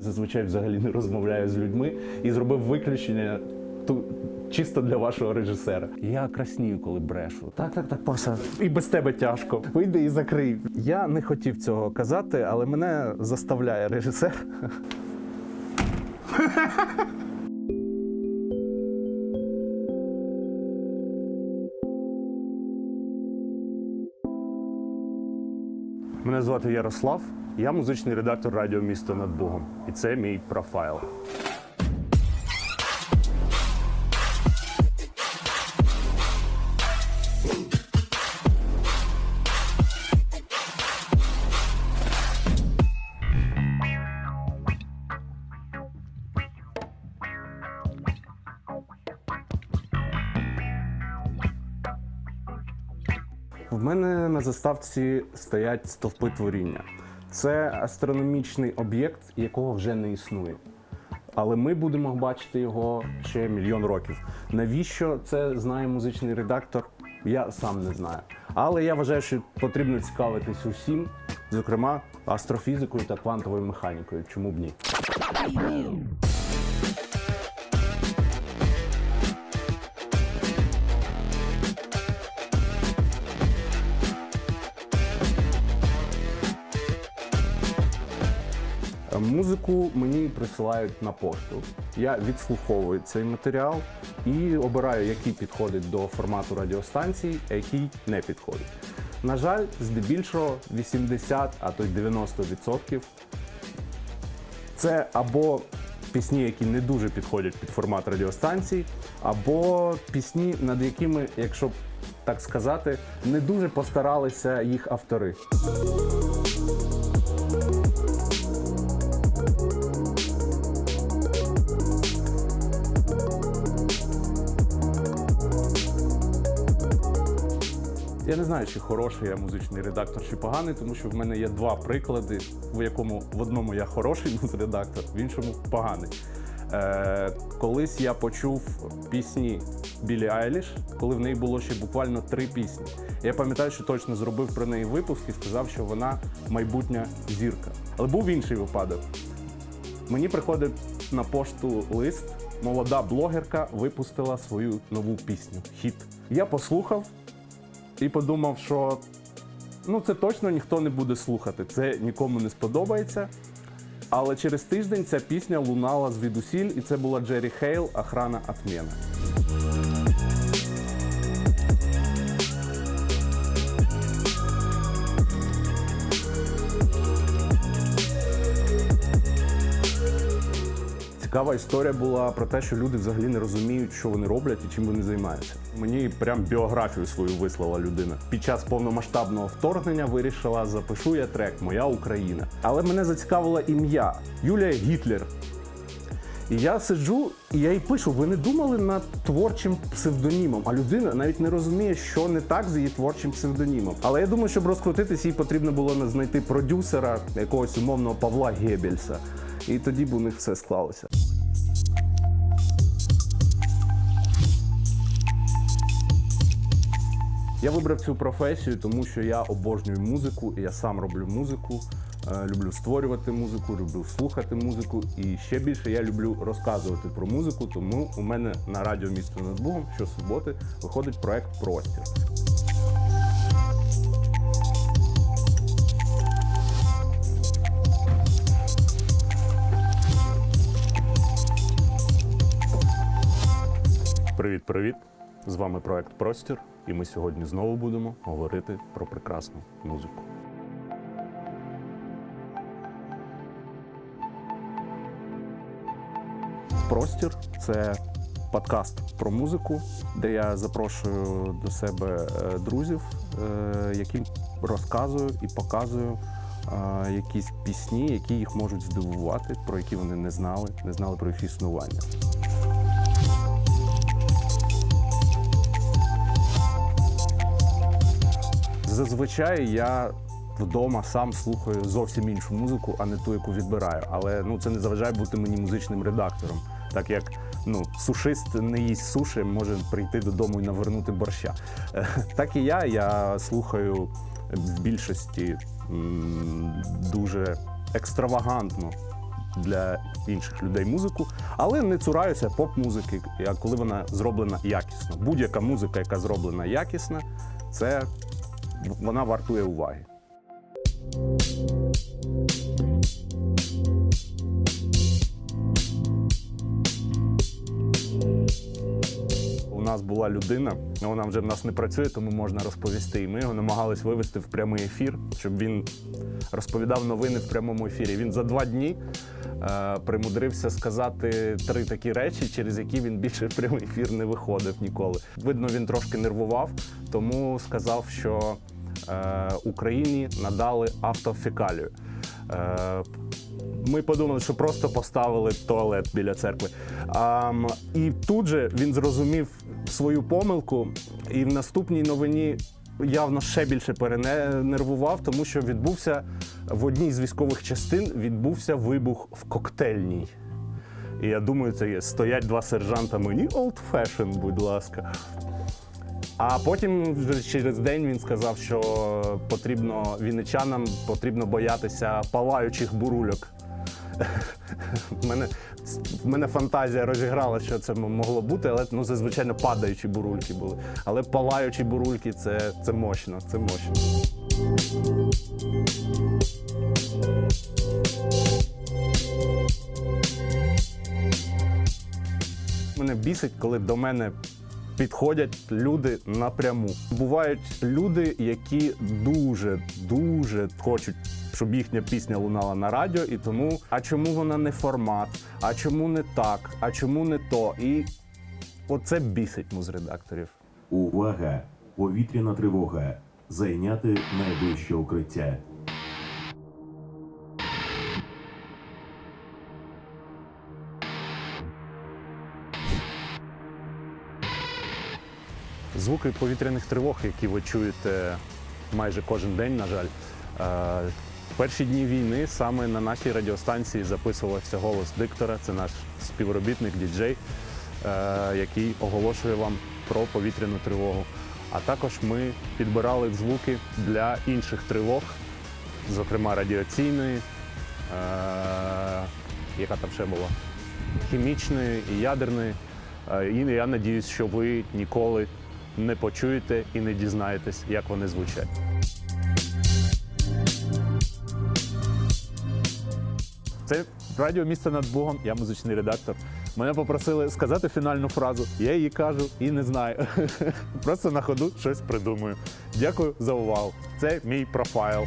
Зазвичай взагалі не розмовляю з людьми і зробив виключення ту, чисто для вашого режисера. Я краснію, коли брешу. Так, так, так, Паша. І без тебе тяжко. Вийди і закрий. Я не хотів цього казати, але мене заставляє режисер. Мене звати Ярослав. Я музичний редактор радіо Місто над Богом. І це мій профайл. В мене на заставці стоять стовпи творіння. Це астрономічний об'єкт, якого вже не існує. Але ми будемо бачити його ще мільйон років. Навіщо це знає музичний редактор? Я сам не знаю. Але я вважаю, що потрібно цікавитись усім, зокрема астрофізикою та квантовою механікою. Чому б ні? Музику мені присилають на пошту. Я відслуховую цей матеріал і обираю, який підходить до формату радіостанцій, а який не підходить. На жаль, здебільшого 80, а то й 90% це або пісні, які не дуже підходять під формат радіостанцій, або пісні, над якими, якщо так сказати, не дуже постаралися їх автори. Я не знаю, чи хороший я музичний редактор, чи поганий, тому що в мене є два приклади, в якому в одному я хороший редактор, в іншому поганий. Е, колись я почув пісні Білі Айліш, коли в неї було ще буквально три пісні. Я пам'ятаю, що точно зробив про неї випуск і сказав, що вона майбутня зірка. Але був інший випадок. Мені приходить на пошту лист. Молода блогерка випустила свою нову пісню хіт. Я послухав і подумав, що ну це точно ніхто не буде слухати. Це нікому не сподобається. Але через тиждень ця пісня лунала звідусіль, і це була Джері Хейл Охрана Атмена. Цікава історія була про те, що люди взагалі не розуміють, що вони роблять і чим вони займаються. Мені прям біографію свою вислала людина. Під час повномасштабного вторгнення вирішила, запишу я трек Моя Україна. Але мене зацікавило ім'я Юлія Гітлер. І я сиджу, і я їй пишу: ви не думали над творчим псевдонімом? А людина навіть не розуміє, що не так з її творчим псевдонімом. Але я думаю, щоб розкрутитись, їй потрібно було знайти продюсера якогось умовного Павла Гебельса. І тоді б у них все склалося. Я вибрав цю професію, тому що я обожнюю музику, і я сам роблю музику. е, Люблю створювати музику, люблю слухати музику. І ще більше я люблю розказувати про музику. Тому у мене на радіо місто над Богом щосуботи виходить проект Простір. Привіт, привіт! З вами проект Простір, і ми сьогодні знову будемо говорити про прекрасну музику. Простір це подкаст про музику, де я запрошую до себе е, друзів, е, яким розказую і показую е, якісь пісні, які їх можуть здивувати, про які вони не знали, не знали про їх існування. Зазвичай я вдома сам слухаю зовсім іншу музику, а не ту, яку відбираю. Але ну це не заважає бути мені музичним редактором, так як ну сушист не їсть суші, може прийти додому і навернути борща. Е, Так і я. Я слухаю в більшості дуже екстравагантну для інших людей музику, але не цураюся поп-музики, коли вона зроблена якісно. Будь-яка музика, яка зроблена якісно, це вона вартує уваги. У нас була людина, вона вже в нас не працює, тому можна розповісти. І ми його намагались вивести в прямий ефір, щоб він розповідав новини в прямому ефірі. Він за два дні е, примудрився сказати три такі речі, через які він більше в прямий ефір не виходив ніколи. Видно, він трошки нервував, тому сказав, що Україні надали автофекалію. Е, ми подумали, що просто поставили туалет біля церкви. І тут же він зрозумів свою помилку, і в наступній новині явно ще більше перенервував, тому що відбувся в одній з військових частин відбувся вибух в коктейльній. І я думаю, це є стоять два сержанта мені old fashion, будь ласка. А потім через день він сказав, що потрібно вінничанам потрібно боятися палаючих бурульок. В мене, мене фантазія розіграла, що це могло бути, але ну, це, звичайно, падаючі бурульки були. Але палаючі бурульки це, це мощно, це мощно. Мене бісить, коли до мене підходять люди напряму. Бувають люди, які дуже дуже хочуть, щоб їхня пісня лунала на радіо, і тому а чому вона не формат? А чому не так? А чому не то? І оце бісить музредакторів. Увага! Повітряна тривога. Зайняти найближче укриття. Звуки повітряних тривог, які ви чуєте майже кожен день, на жаль. Е, перші дні війни саме на нашій радіостанції записувався голос диктора. Це наш співробітник, діджей, е, який оголошує вам про повітряну тривогу. А також ми підбирали звуки для інших тривог, зокрема радіаційної, е, яка там ще була, хімічної і ядерної. І я надіюсь, що ви ніколи не почуєте і не дізнаєтесь, як вони звучать. Це радіо місце над Богом, я музичний редактор. Мене попросили сказати фінальну фразу. Я її кажу і не знаю. Просто на ходу щось придумую. Дякую за увагу. Це мій профайл.